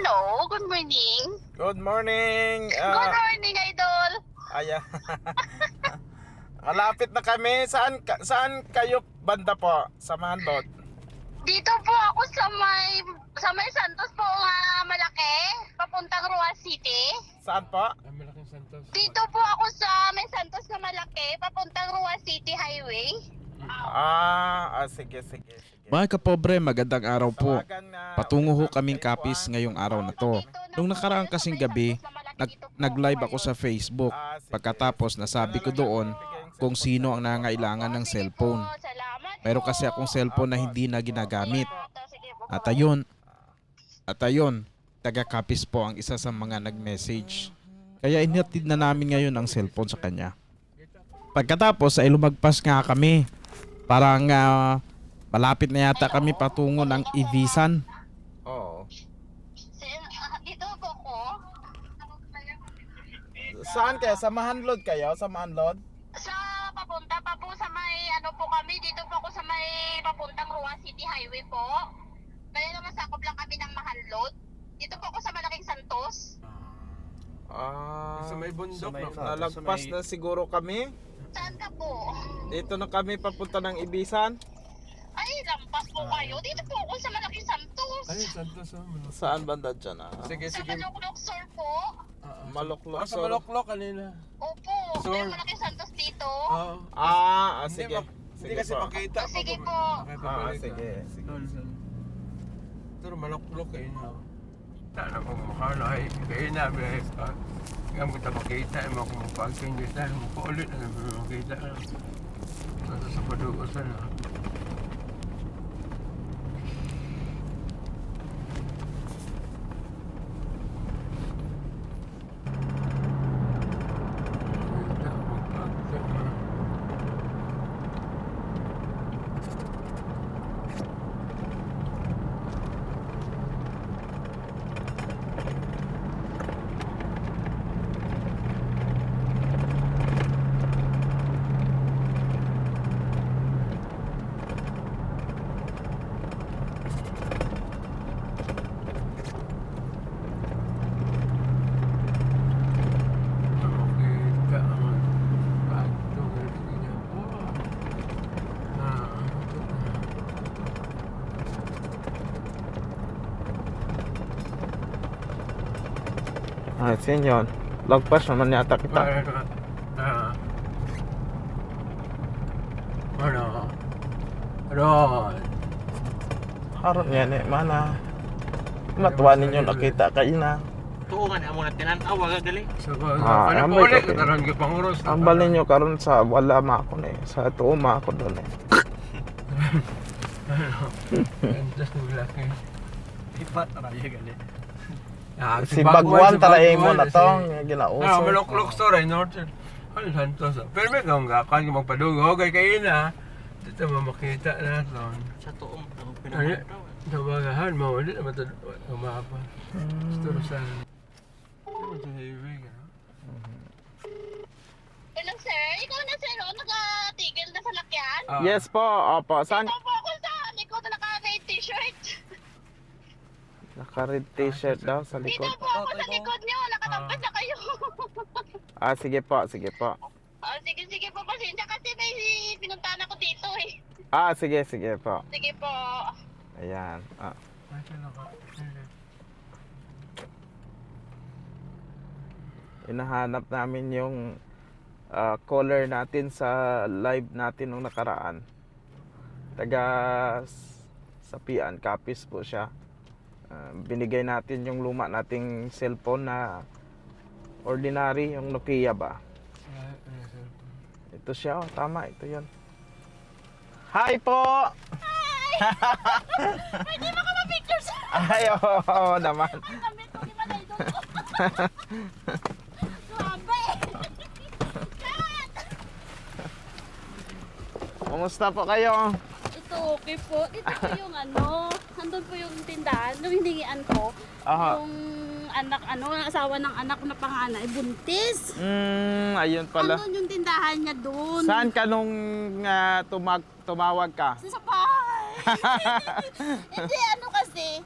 Hello, good morning. Good morning. Good Ah, morning, Idol. aya. Malapit na kami. Saan ka- saan kayo banda po? Sa Manlot. Dito po ako sa may sa may Santos po nga malaki, papuntang Roa City. Saan po? Malaking Santos. Dito po ako sa may Santos na malaki, papuntang Roa City Highway. Ah, ah sige, sige, sige. Mga kapobre, magandang araw po. Tawagan na- Patungo ho kaming kapis ah. ngayong araw na to. Nung nakaraang kasing gabi, nag, nag-live ako sa Facebook. Ah, sige. Pagkatapos nasabi ko doon kung sino ang nangangailangan ng cellphone. Meron kasi akong cellphone na hindi na ginagamit. At ayun, at ayun, taga-kapis po ang isa sa mga nag-message. Kaya inatid na namin ngayon ang cellphone sa kanya. Pagkatapos ay lumagpas nga kami. Parang ah, malapit na yata kami patungo ng Ibisan. Oo. Dito po ko. Saan kayo? Sa Manlot kayo? Sa Manlot? Sa papunta pa po sa may ano po kami, dito po ako sa may papuntang Roa City Highway po. Kaya naman sakop lang kami ng Mahanlot. Dito po ako sa Malaking Santos. Ah, Sa may bundok, no? Nalagpas Sa may- na siguro kami. Saan ka po? Dito na kami papunta ng Ibisan. Ay, lampas po kayo. Dito po ako sa Malaking Santos. Ay, Santos. Oh, malak- Saan banda dyan ah? sige, Sa sige. Maluklok Sur po. Ah, ah. Maloklok. Ah, sa. Maloklok kanina. Opo. Sur. May Malaking Santos dito. Oo. Ah, ah Hindi sige. Hindi Sige kasi po. makita. Ah, sige po. Ah, ka. sige. sige. Doon sa- Pero Maloklok kayo na. Sana ko makala ay kayo na bihay pa. Kaya mo ta makita ay mo kung pagpinyo tayo mo ko ulit na makita. Sa sa padugosan na. Makita ang pagtungan niya. Oh. Ah. Ah, sin yun. Lagpas naman yata kita. Ah. Ano? Ron. Haron yan eh, mana. Matuwa ninyo nakita kayo na. tuungan amo na tinanaw wag gali Ah, ano ang po may ulit? kapit. Karoon ka pang oras. Ang balin nyo karon sa wala ma ako na eh. Sa tuuma ako doon eh. Just laki. ipat raya gali Ah, Si Bagwan talaye mo na si- tong Ah, ginauso. Maloklok store, Northern. Ano, Santos. Pero may kang gakan yung magpadugo, kay kayo na. Dito mo makita na ito. sa Ay, pinamataw Nabagahan mo, hindi naman ito umapa. Store sa... Ano ito highway, ano? Hello, sir. Ikaw na, sir. Oh, nakatigil na sa lakyan. Ah, Yes po, opo. Saan? Ito po ako sa likod na naka-red t-shirt. Naka-red t-shirt daw sa Dito likod. po ako sa likod nyo. Nakatampas na kayo. Ah, sige po, sige po. oh, sige, sige po. Pasensya kasi may pinuntahan ako dito eh. Ah, sige, sige po. Sige po. Ayan. Ah. Hinahanap namin yung ah, caller natin sa live natin nung nakaraan. Taga Sapian, Kapis po siya. Ah, binigay natin yung luma nating cellphone na ordinary, yung Nokia ba? Ay, sir. Ito siya, oh, tama, ito yun. Hi po! Pwede ba ka ma-picture sa Ay, oo naman. Manay doon? Grabe. Kumusta po kayo? Ito, okay po. Ito po yung ano, nandun po yung tindahan. Nung hiningian ko, Aha. yung anak, ano, ang asawa ng anak ko na panganay, buntis. Hmm, ayun pala. Andun yung tindahan niya doon. Saan ka nung ah, tumag tumawag ka? Sa bahay. Hindi, ano kasi,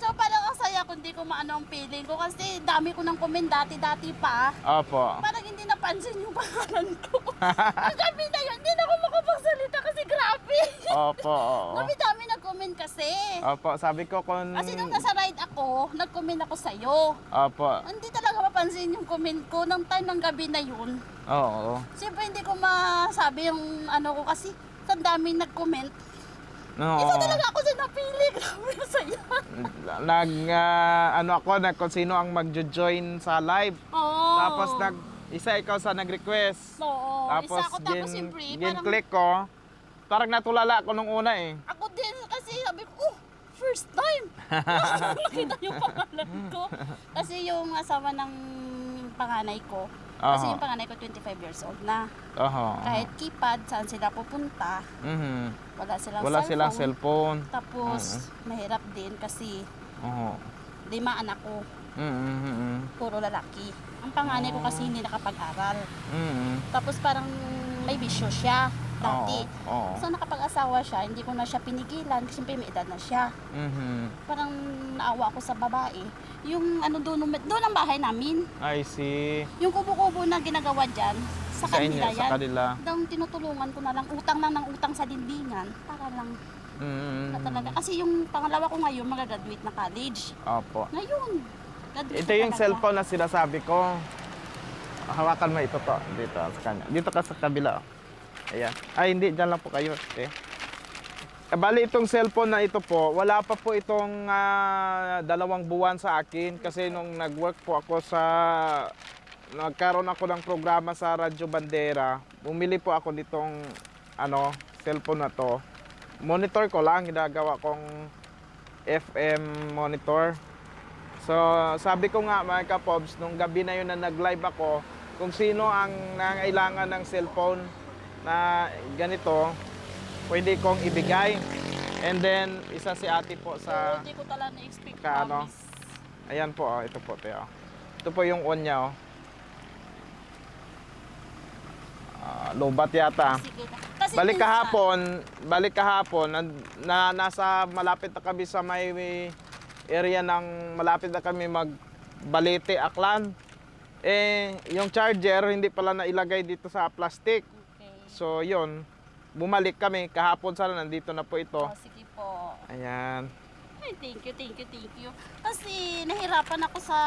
so parang sa kaya kung di ko maano ang feeling ko kasi dami ko ng comment dati-dati pa. Opo. Parang hindi napansin yung pangalan ko. ang gabi na yun, hindi na ako makapagsalita kasi grabe. Opo, oo. Dami-dami nag-comment kasi. Opo, sabi ko kung... Kasi nung nasa ride ako, nag-comment ako sa'yo. Opo, Hindi talaga mapansin yung comment ko ng time ng gabi na yun. oo. Siyempre hindi ko masabi yung ano ko kasi sa daming nag-comment. Oo. Isa talaga ako sa napili. Grabe na saya. Nag, ah, ano ako, nag, kung sino ang magjo-join sa live. Oo. Tapos nag, isa ikaw sa nag-request. Oo. Tapos, isa ako tapos gin, siyempre parang gin-click ko. Parang natulala ako nung una eh. ako sabi ko, oh, first time. Nakita yung pangalan ko. Kasi yung asawa ng panganay ko, kasi Aha. yung panganay ko 25 years old na. Oho. Kahit keypad, saan sila pupunta, Mhm. wala silang Wala cellphone. silang cellphone. Tapos, mahirap din kasi Oho. lima anak ko, Mhm, mhm, puro lalaki. Ang panganay ko kasi hindi nakapag-aral. mhm. Tapos parang may bisyo siya dati. Oo. So nakapag-asawa siya, hindi ko na siya pinigilan kasi siyempre may edad na siya. Mhm. Parang naawa ako sa babae. Yung ano doon, doon ang bahay namin. I see. Yung kubo-kubo na ginagawa dyan, sa, Sa inyo, kanila sa yan. kanila. Dang tinutulungan ko na lang, utang lang ng utang sa dindingan. Para lang Mhm. na talaga. Kasi yung pangalawa ko ngayon, magagraduate na college. Opo. Ngayon, graduate Ito na yung talaga. cellphone na sinasabi ko. Hawakan mo ito to. Dito sa kanya. Dito ka sa kabila. Ayan. Ay, hindi. Diyan lang po kayo. Okay. Eh, bali itong cellphone na ito po, wala pa po itong ah, dalawang buwan sa akin kasi nung nag-work po ako sa nagkaroon ako ng programa sa Radyo Bandera, bumili po ako nitong ano, cellphone na to. Monitor ko lang, ginagawa kong FM monitor. So, sabi ko nga mga kapobs, nung gabi na yun na nag-live ako, kung sino ang nangailangan ng cellphone na ganito, pwede kong ibigay. And then, isa si ate po So, sa, hindi ko talaga na-expect Ka- ano? ayan po, oh, ito po, Teo. Ito po yung on niya, oh. Ah, lobat yata. Sige na. Kasi Balik kahapon, balik kahapon, na, na nasa malapit na kami sa may area ng malapit na kami magbalete Aklan. Eh, yung charger hindi pala nailagay dito sa plastic. So, yun. Bumalik kami kahapon sana nandito na po ito. Oh, sige po. Ayan. Ay, thank you, thank you, thank you. Kasi nahirapan ako sa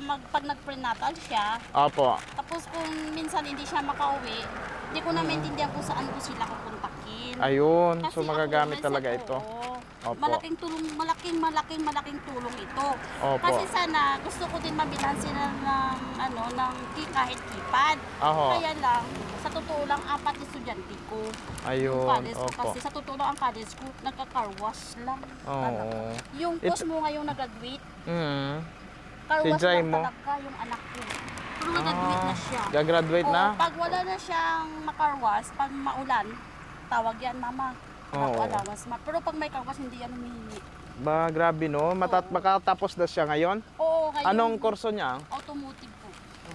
mag, pag nag-prenatal siya. Opo. Tapos kung minsan hindi siya makauwi, hindi ko na maintindihan kung saan ko sila kukontakin. Ayun. Kasi So, magagamit ako, talaga ito. oo, Opo. Malaking tulong, malaking, malaking, malaking tulong ito. Opo. Kasi sana gusto ko din mabilan sila ng, ano, ng kahit kipad. Aho. Kaya lang, sa totoo lang, apat estudyante ko. Yung Ayun. college ko Opo. kasi sa totoo lang ang college ko, nagka-car wash lang. talaga. Oo. Yung It- course mo ngayong nag-graduate, Mm. car Si wash Jai lang mo? talaga yung anak ko. Pero nag-graduate na siya. Gagraduate Oo, na? pag wala na siyang car wash, pag maulan, tawag yan, mama. Oo. Wala, mas ma- Pero pag may car wash, hindi yan humihingi. Ba, grabe no. Matat makatapos na siya ngayon. Oo, ngayon. Anong kurso niya? Automotive.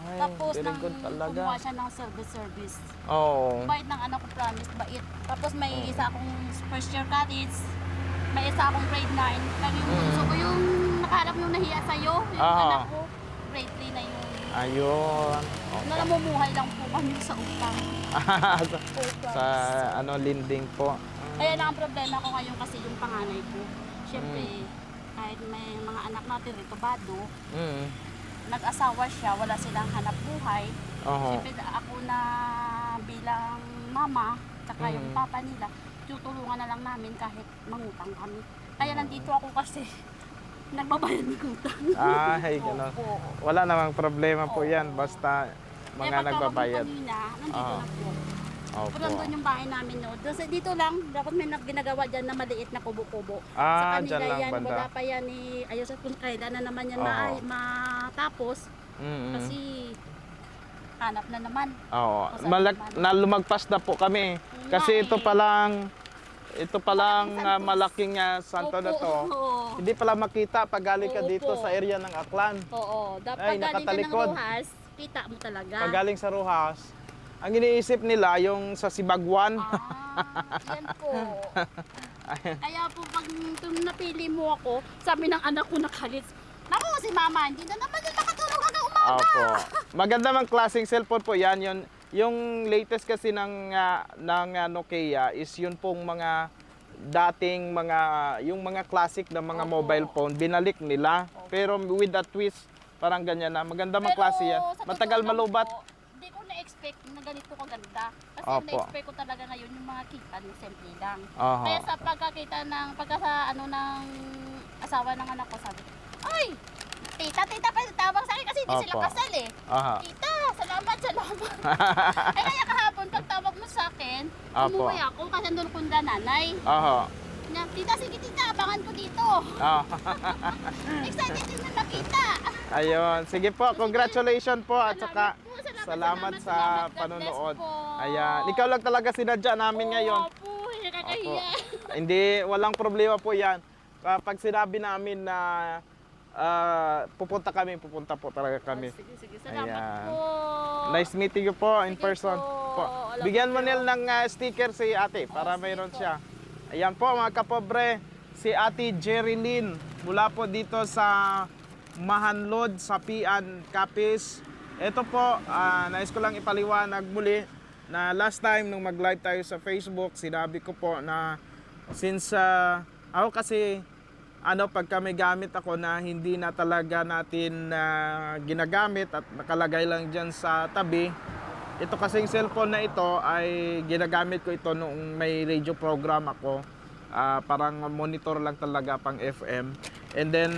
Ay, Tapos nang talaga. kumuha siya ng service-service. Oo. Bait ng anak ko, promise, bait. Tapos may isa akong first year college, may isa akong grade 9. Kaya yung Mm. bunso ko yung nakaharap yung nahiya sa'yo, yung Ah. anak ko, grade 3 na yun. Ayun. Na namumuhay lang po kami sa utang. sa, Po, sa promise. ano linding po. Kaya lang ang problema ko ngayon kasi yung panganay ko. Siyempre, Mm. kahit may mga anak natin rito, bado, Mm. Nag-asawa siya, wala silang hanap buhay. Oho. Siyempre ako na bilang mama, tsaka yung Mm. papa nila, tutulungan na lang namin kahit mangutang kami. Kaya nandito ako kasi nagbabayad ng utang. Ay, gano'n. Opo. Wala namang problema po Oo. yan. Basta Eh, mga mo nagbabayad. Kanina, nandito Oo. na po. Opo. Pero nandun yung bahay namin no. Kasi dito lang, dapat may nag- ginagawa dyan na maliit na kubo-kubo. sa Ah, kanila dyan lang yan, banda. wala pa yan ni ayos at kung kailan na naman yan Oo. ma- matapos. Mm-mm. Kasi hanap na naman. Oo. Masarap Malag, naman. na lumagpas na po kami. Kasi ito eh. pa lang ito pa lang Malaking ah, malaking ah, santo na to. Oo. Hindi pala makita pag galing ka dito sa area ng Aklan. Oo. Dapat Ay, galing ka ng nakatalikod. Rojas, kita mo talaga. Pag galing sa Rojas, ang iniisip nila yung sa Sibagwan. Ah, yan po. Kaya po pag tum- napili mo ako, sabi ng anak ko na kalit, Naku, si mama, hindi na naman yun makatulog hanggang umaga. Opo. Maganda mang klaseng cellphone po 'yan. Yun, yung latest kasi ng ah, ng ah, Nokia is yun pong mga dating mga yung mga classic na mga Opo. mobile phone binalik nila. Pero with a twist parang ganyan na. Maganda mang klase yan. Matagal malubat. po, Ko na-expect na ganito kaganda. Kasi Opo. na-expect ko talaga ngayon yung mga kita ng simple lang. Aha. Kaya sa pagkakita ng, pagka sa ano ng asawa ng anak ko, sabi ko, ay, tita, tita pa tawag sa akin kasi hindi sila Opo. kasal eh. Aha. Tita, salamat, salamat. Ay kaya kahapon, pag tawag mo sa akin, Opo. umuwi ako kasi andun kunda nanay. Aha. Na, tita, sige tita, abangan ko dito. Ah. Excited din na nakita. Ayun. Sige po, congratulations po at saka Salamat salamat, sa. God bless panonood. po. Ayan. Ikaw lang talaga sinadya namin ngayon. Opo, nakakahiya. Hindi, walang problema po yan. Kapag sinabi namin na ah, pupunta kami, pupunta po talaga kami. Sige, sige, salamat Ayan. po. Nice meeting you po in Sige person. po. Po. Alam Bigyan mo ko nil yun. ng ah, sticker si ate para sige mayroon siya. Ayan po mga kapobre, si ate Jerilyn mula po dito sa Mahanlod sa Pian, Capiz. Ito po, ah, nais ko lang ipaliwanag muli na last time nung mag-live tayo sa Facebook, sinabi ko po na since ah, ako kasi ano pagka may gamit ako na hindi na talaga natin na ginagamit at nakalagay lang dyan sa tabi ito kasing cellphone na ito ay ginagamit ko ito noong may radio program ako. Ah, parang monitor lang talaga pang FM and then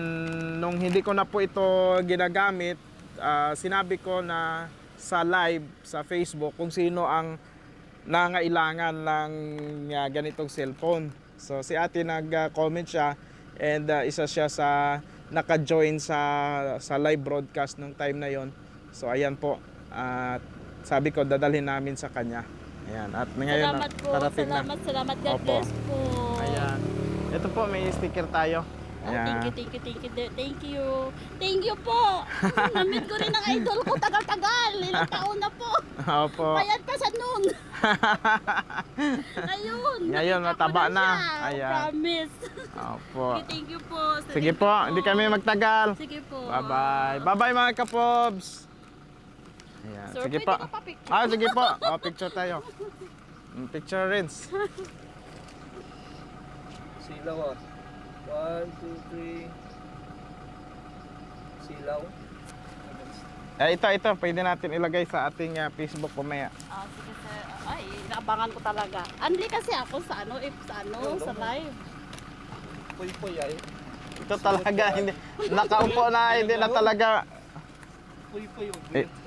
nung hindi ko na po ito ginagamit ah, sinabi ko na sa live sa Facebook kung sino ang nangailangan ng ah, ganitong cellphone. So si ate nag-comment siya and ah, isa siya sa naka-join sa sa live broadcast nung time na yon. So ayan po. At sabi ko dadalhin namin sa kanya. Ayan. At ngayon Salamat po, parating na. salamat, salamat. God Opo. bless po. Ayan. Ito po may sticker tayo. Oh, thank you, thank you, thank you, thank you. Thank you po. Namit ko rin ang idol ko tagal-tagal. Ilang taon na po. Opo. Bayad pa sa noon. Ayun. Ngayon, ko mataba na. siya. Ayan. Promise. Opo. Okay, thank you po. Sige po, hindi kami magtagal. Sige po. Bye-bye. Bye-bye mga kapobs. Ayan. Sir, sige po. ka pa picture? Ah, sige po. Oh, picture tayo. Mm, Picture rinse. Silaw ah. One, two, three. Silaw. Eh, ito, ito. Pwede natin ilagay sa ating ah, Facebook mamaya. Ah, sige sir. Ay, naabangan ko talaga. Anli kasi ako sa ano, if sa ano, sa live. Puy-puy ay. Ito talaga, hindi. Nakaupo na, hindi na talaga. Puy-puy. Eh.